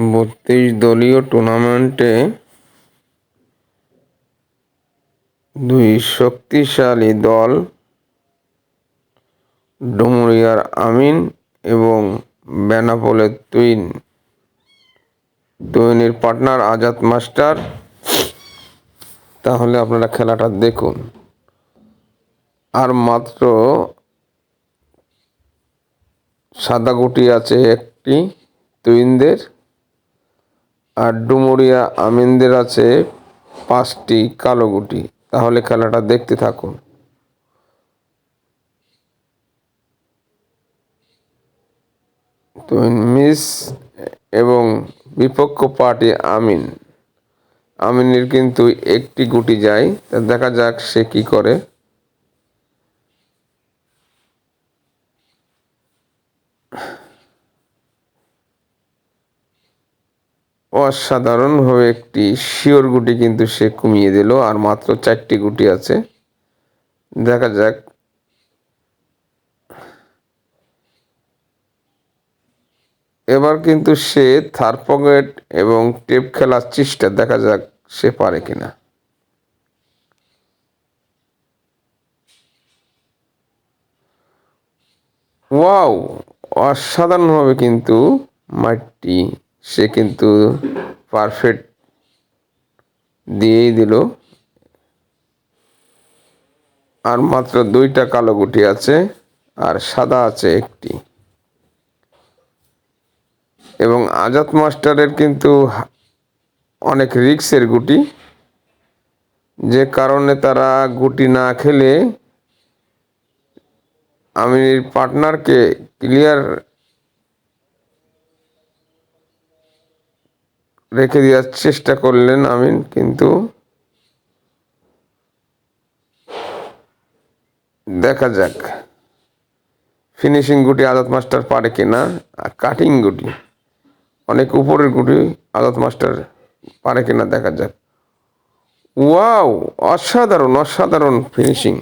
বত্রিশ দলীয় টুর্নামেন্টে দুই শক্তিশালী দল, ডুমুরিয়ার আমিন এবং বেনাপোলের তুইন তুইনের পার্টনার আজাদ মাস্টার। তাহলে আপনারা খেলাটা দেখুন। আর মাত্র সাদা গুটি আছে একটি তুইনদের আর ডুমুরিয়া আমিনদের আছে পাঁচটি কালো গুটি। তাহলে খেলাটা দেখতে থাকুন। তুইন মিস এবং বিপক্ষ পার্টি আমিন। আমিনের কিন্তু একটি গুটি যায়। তা দেখা যাক সে কি করে। অসাধারণভাবে একটি শিওর গুটি কিন্তু সে কমিয়ে দিল, আর মাত্র চারটি গুটি আছে। দেখা যাক। এবার কিন্তু সে থার্ড পকেট এবং টেপ খেলার চেষ্টা, দেখা যাক সে পারে কিনা। ওয়াও অসাধারণভাবে কিন্তু মাঠটি সে কিন্তু পারফেক্ট দিয়েই দিল। আর মাত্র দুইটা কালো গুটি আছে আর সাদা আছে একটি। এবং আজাদ মাস্টারের কিন্তু অনেক রিক্সের গুটি। যে কারণে তারা গুটি না খেলে আমি পার্টনারকে ক্লিয়ার রেখে দেওয়ার চেষ্টা করলেন আমিন, কিন্তু দেখা যাক। ফিনিশিং গুটি আদাত মাস্টার পারে কিনা, আর কাটিং গুটি, অনেক উপরের গুটি আদাত মাস্টার পারে কিনা দেখা যাক। ওয়াও, অসাধারণ অসাধারণ ফিনিশিং